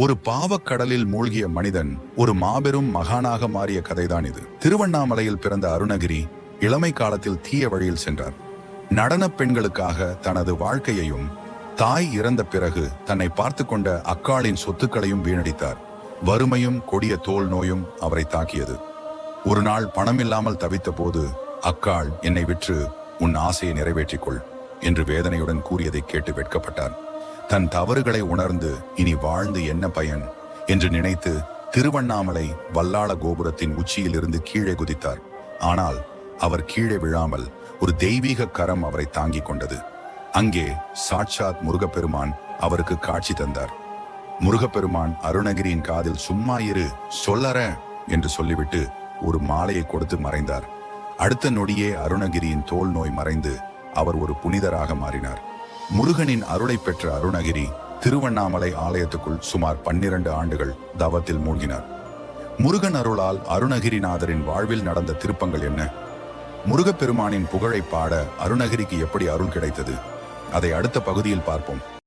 ஒரு பாவக்கடலில் மூழ்கிய மனிதன் ஒரு மாபெரும் மகானாக மாறிய கதைதான் இது. திருவண்ணாமலையில் பிறந்த அருணகிரி இளமை காலத்தில் தீய வழியில் சென்றார். நடனப் பெண்களுக்காக தனது வாழ்க்கையையும் தாய் இறந்த பிறகு தன்னை பார்த்து கொண்ட அக்காளின் சொத்துக்களையும் வீணடித்தார். வறுமையும் கொடிய தோல் நோயும் அவரை தாக்கியது. ஒரு நாள் பணமில்லாமல் தவித்த போது அக்காள் என்னை விற்று உன் ஆசையை நிறைவேற்றிக்கொள் என்று வேதனையுடன் கூறியதை கேட்டு வெட்கப்பட்டார் தன் தவறுகளை உணர்ந்து இனி வாழ்ந்து என்ன பயன்? என்று நினைத்து திருவண்ணாமலை வல்லாள கோபுரத்தின் உச்சியில் இருந்து கீழே குதித்தார். ஆனால் அவர் கீழே விழாமல் ஒரு தெய்வீக கரம் அவரை தாங்கிக் கொண்டது. அங்கே சாட்சாத் முருகப்பெருமான் அவருக்கு காட்சி தந்தார். முருகப்பெருமான் அருணகிரியின் காதில் சும்மா இரு சொல்லற என்று சொல்லிவிட்டு ஒரு மாலையை கொடுத்து மறைந்தார். அடுத்த நொடியே அருணகிரியின் தோல் நோய் மறைந்து அவர் ஒரு புனிதராக மாறினார். முருகனின் அருளை பெற்ற அருணகிரி திருவண்ணாமலை ஆலயத்துக்குள் சுமார் பன்னிரண்டு ஆண்டுகள் தவத்தில் மூழ்கினார். முருகன் அருளால் அருணகிரிநாதரின் வாழ்வில் நடந்த திருப்பங்கள் என்ன? முருகப்பெருமானின் புகழை பாட அருணகிரிக்கு எப்படி அருள் கிடைத்தது? அதை அடுத்த பகுதியில் பார்ப்போம்.